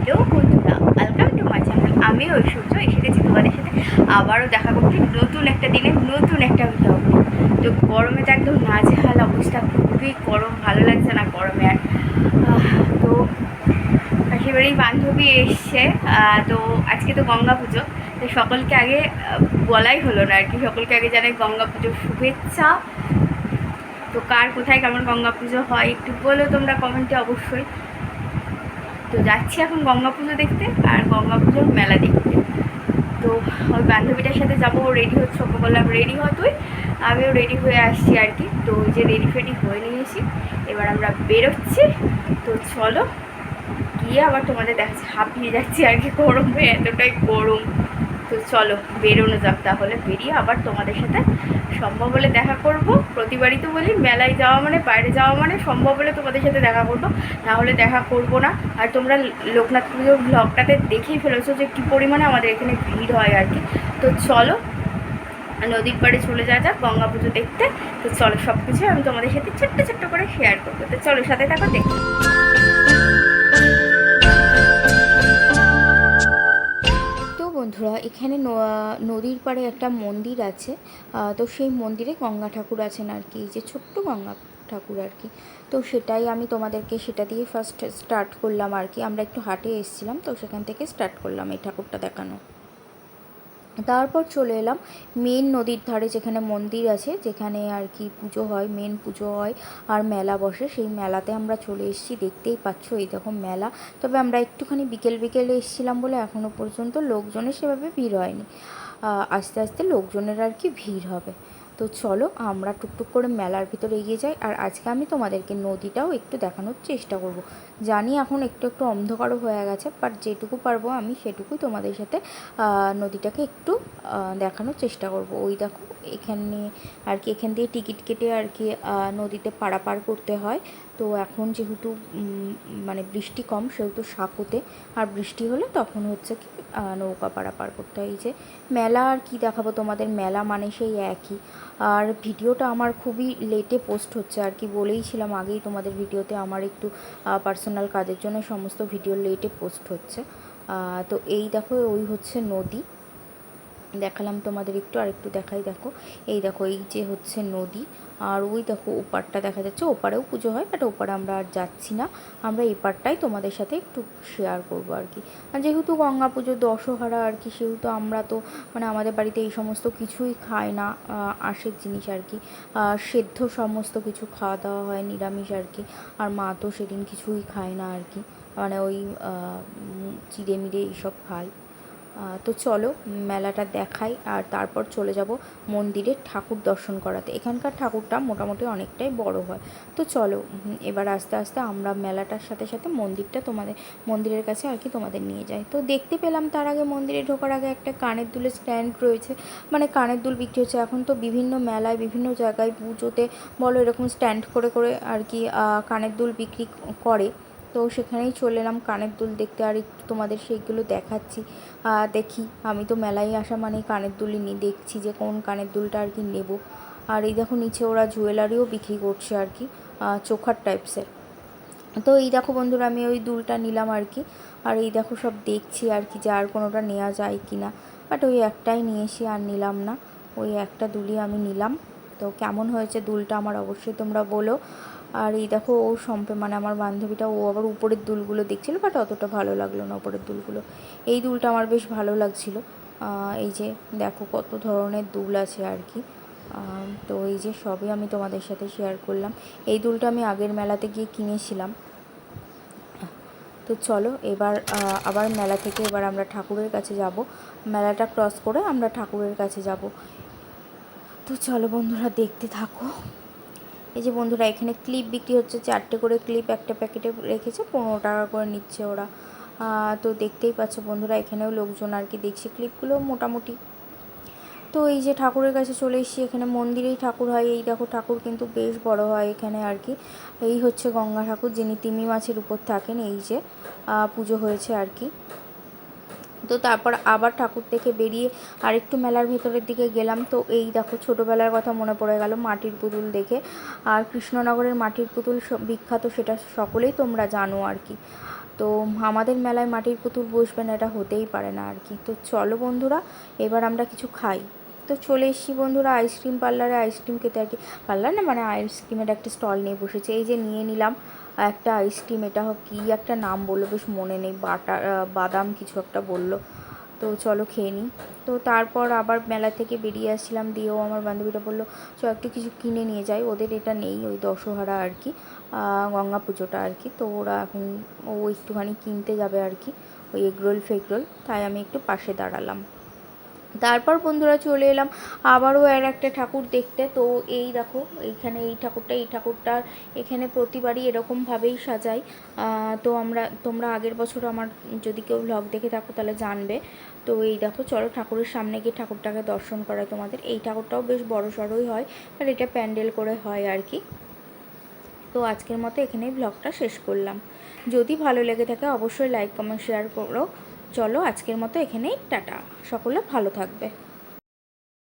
Hello বন্ধুরা welcome to my channel আমি ঐশ্বর্য এসে গেছি তোমাদের সাথে। আবারও দেখা করতে নতুন একটা দিনে নতুন একটা ব্লগ তো গরমে তো একদম নাজেহাল অবস্থা, খুবই গরম, ভালো লাগছে না গরমে আর। তো বাড়ির বান্ধবী এসছে তো আজকে তো গঙ্গা পুজো। তো সকলকে আগে বলাই হলো না আর কি, সকলকে আগে জানাই গঙ্গা পুজোর শুভেচ্ছা। তো কার কোথায় কেমন গঙ্গা পুজো হয়, একটু বলো তোমরা কমেন্টে অবশ্যই। তো যাচ্ছি এখন গঙ্গা পুজো দেখতে আর গঙ্গা পুজোর মেলা দেখতে। তো ওই বান্ধবীটার সাথে যাব রেডি হচ্ছে, ওকে বললাম রেডি হ তুই? আমিও রেডি হয়ে আসছি আর কি। তো যে রেডি ফেডি হয়ে নিয়েছি। এবার আমরা বেরোচ্ছি। তো চলো, গিয়ে আবার তোমাদের দেখাচ্ছি হাঁপিয়ে যাচ্ছি আর কি। গরমে এতটাই গরম। তো চলো, বেরোনো যাক তাহলে। বেরিয়ে আবার তোমাদের সাথে সম্ভব হলে দেখা করব। প্রতিবারই তো বলি, মেলায় যাওয়া মানে বাইরে যাওয়া মানে সম্ভব হলে তোমাদের সাথে দেখা করব। না হলে দেখা করব না। আর তোমরা লোকনাথ পুজোর ব্লগটাতে দেখেই ফেলেছো যে কী পরিমাণে আমাদের এখানে ভিড় হয় আর কি। তো চলো, নদীর পাড়ে চলে যাওয়া যাক, গঙ্গা পুজো দেখতে। তো চলো সব কিছু আমি তোমাদের সাথে ছোট্ট ছোট্ট করে শেয়ার করব। তো চলো, সাথে থাকো, দেখি। বন্ধুরা, এখানে নদীর পাড়ে একটা মন্দির আছে। তো সেই মন্দিরে গঙ্গা ঠাকুর আছেন আর কি যে ছোট্ট গঙ্গা ঠাকুর আর কি। তো সেটাই আমি তোমাদেরকে সেটা দিয়ে ফার্স্ট স্টার্ট করলাম আর কি। আমরা একটু হাটে এসেছিলাম, তো সেখান থেকে স্টার্ট করলাম এই ঠাকুরটা দেখানো। তারপর চলে এলাম মেন নদীর ধারে যেখানে মন্দির আছে, যেখানে আর কি পুজো হয় মেন পুজো হয় আর মেলা বসে। সেই মেলাতে আমরা চলে এসেছি, দেখতেই পাচ্ছ এই দেখো মেলা। তবে আমরা একটুখানি বিকেল বিকেলে এসেছিলাম বলে এখনও পর্যন্ত লোকজনের সেভাবে ভিড় হয়নি। আস্তে আস্তে লোকজনের আর কি ভিড় হবে। তো চলো আমরা টুকটুক করে মেলার ভিতরে এগিয়ে যাই আর আজকে আমি তোমাদেরকে নদীটাও একটু দেখানোর চেষ্টা করব। জানি এখন একটু একটু অন্ধকারও হয়ে গেছে বাট যেটুকু পারব আমি সেটুকুই তোমাদের সাথে নদীটাকে একটু দেখানোর চেষ্টা করব। ওই দেখো এখানে আর কি, এখান দিয়ে টিকিট কেটে আর কি নদীতে পারাপার করতে হয়। তো এখন যেহেতু মানে বৃষ্টি কম, সেহেতু সাঁকোতে আর বৃষ্টি হলে তখন হচ্ছে কি নৌকা পারাপার করতে হয়। এই যে মেলা আর কি দেখাবো তোমাদের, মেলা মানে সেই একই। আর ভিডিওটা আমার খুবই লেটে পোস্ট হচ্ছে, আর কি বলেইছিলাম আগেই তোমাদের ভিডিওতে, আমার একটু পার্সোনাল কাজের জন্য সমস্ত ভিডিও লেটে পোস্ট হচ্ছে। তো এই দেখো, ওই হচ্ছে নদী। দেখালাম তোমাদের একটু, আর একটু দেখাই, দেখো। এই দেখো, এই যে হচ্ছে নদী, আর ওই দেখো ওপারটা দেখা যাচ্ছে, ওপারেও পুজো হয়, বাট ওপারে আমরা আর যাচ্ছি না। আমরা এপারটাই তোমাদের সাথে একটু শেয়ার করব আর কি। আর যেহেতু গঙ্গা পুজো, দশহারা আর কি, সেহেতু আমরা তো মানে আমাদের বাড়িতে এই সমস্ত কিছুই খাই না আঁশের জিনিস আর কি। সেদ্ধ সমস্ত কিছু খাওয়া দাওয়া হয়, নিরামিষ আর কি। আর মা তো সেদিন কিছুই খায় না আর কি। মানে ওই চিড়ে মিড়ে এইসব খায়। তো চলো মেলাটা দেখাই আর তারপর চলে যাব মন্দিরে ঠাকুর দর্শন করাতে। এখানকার ঠাকুরটা মোটামুটি অনেকটাই বড় হয়। তো চলো এবার আস্তে আস্তে আমরা মেলাটার সাথে সাথে মন্দিরটা তোমাদের, মন্দিরের কাছে আর কি তোমাদের নিয়ে যাই। তো দেখতে পেলাম তার আগে মন্দিরে ঢোকার আগে একটা কানের দুলের স্ট্যান্ড রয়েছে। মানে কানের দুল বিক্রি হচ্ছে। এখন তো বিভিন্ন মেলায়, বিভিন্ন জায়গায় পুজোতে বলো এরকম স্ট্যান্ড করে করে আর কি কানের দুল বিক্রি করে। তো সেখানেই চলে এলাম কানের দুল দেখতে, আর একটু তোমাদের সেইগুলো দেখাচ্ছি। দেখি, আমি তো মেলায় আসা মানে কানের দুলই নিই দেখছি যে কোন কানের দুলটা আর কি নেব। আর এই দেখো নিচে ওরা জুয়েলারিও বিক্রি করছে আর কি চোখার টাইপসের তো এই দেখো বন্ধুরা, আমি ওই দুলটা নিলাম আর কি। আর এই দেখো সব দেখছি আর কি যে আর কোনোটা নেওয়া যায় কি না। বাট ওই একটাই নিয়ে এসে আর নিলাম না। ওই একটা দুলই আমি নিলাম। তো কেমন হয়েছে দুলটা আমার অবশ্যই তোমরা বলো। আর এই দেখো, ও সম্পে মানে আমার বান্ধবীটা, ও আবার উপরের দুলগুলো দেখছিল বাট অতটা ভালো লাগল না উপরের দুলগুলো। এই দুলটা আমার বেশ ভালো লাগছিল। এই যে দেখো কত ধরনের দুল আছে আর কি। তো এই যে সবই আমি তোমাদের সাথে শেয়ার করলাম। এই দুলটা আমি আগের মেলাতে গিয়ে কিনেছিলাম। তো চলো, এবার আবার মেলা থেকে এবার আমরা ঠাকুরের কাছে যাব। মেলাটা ক্রস করে আমরা ঠাকুরের কাছে যাব। তো চলো বন্ধুরা, দেখতে থাকো। এই যে বন্ধুরা, এখানে ক্লিপ বিক্রি হচ্ছে, চারটে করে ক্লিপ একটা প্যাকেটে রেখেছে, পনেরো টাকা করে নিচ্ছে ওরা। তো দেখতেই পাচ্ছ বন্ধুরা, এখানেও লোকজন আর কি দেখছে ক্লিপগুলো মোটামুটি। তো এই যে ঠাকুরের কাছে চলে এসেছি, এখানে মন্দিরেই ঠাকুর হয়। এই দেখো ঠাকুর কিন্তু বেশ বড় হয় এখানে আর কি। এই হচ্ছে গঙ্গা ঠাকুর, যিনি তিমি মাছের উপর থাকেন, এই যে পুজো হয়েছে আর কি। তো তারপর আবার ঠাকুর থেকে বেরিয়ে আরেকটু মেলার ভেতরের দিকে গেলাম। তো এই দেখো ছোটোবেলার কথা মনে পড়ে গেল মাটির পুতুল দেখে। আর কৃষ্ণনগরের মাটির পুতুল বিখ্যাত সেটা সকলেই তোমরা জানো আর কি। তো আমাদের মেলায় মাটির পুতুল বসবে না, এটা হতেই পারে না আর কি। তো চলো বন্ধুরা, এবার আমরা কিছু খাই। তো চলে এসেছি বন্ধুরা, আইসক্রিম পার্লারে আইসক্রিম খেতে আর কি। পার্লার না মানে আইসক্রিমের একটা স্টল নিয়ে বসেছে। এই যে নিয়ে নিলাম একটা আইসক্রিম এটা কী একটা নাম বলল, বেশ মনে নেই, বাটা বাদাম কিছু একটা বলল। তো চলো খেয়ে নিই তো তারপর আবার মেলা থেকে বেরিয়ে আসছিলাম, দিয়েও আমার বান্ধবীটা বলল চ একটু কিছু কিনে নিয়ে যাই, ওদের এটা নেই, ওই দশহারা আর কি গঙ্গা পুজোটা আর কি। তো ওরা এখন, ও একটুখানি কিনতে যাবে আর কি, ওই এগরোল ফেগরোল তাই আমি একটু পাশে দাঁড়ালাম। তারপর বন্ধুরা চলে এলাম আবারও আর একটা ঠাকুর দেখতে। তো এই দেখো, এইখানে এই ঠাকুরটা এই ঠাকুরটা এখানে প্রতিবারই এরকমভাবেই সাজাই। তো আমরা, তোমরা আগের বছর আমার যদি কেউ ব্লগ দেখে থাকো তাহলে জানবে। তো এই দেখো, চলো ঠাকুরের সামনে গিয়ে ঠাকুরটাকে দর্শন করায় তোমাদের। এই ঠাকুরটাও বেশ বড় সড়োই হয়, আর এটা প্যান্ডেল করে হয় আর কি। তো আজকের মতো এখানেই ব্লগটা শেষ করলাম। যদি ভালো লেগে থাকে অবশ্যই লাইক কমেন্ট শেয়ার করো। চলো আজকের মতো এখানেই টাটা। সকলে ভালো থাকবে।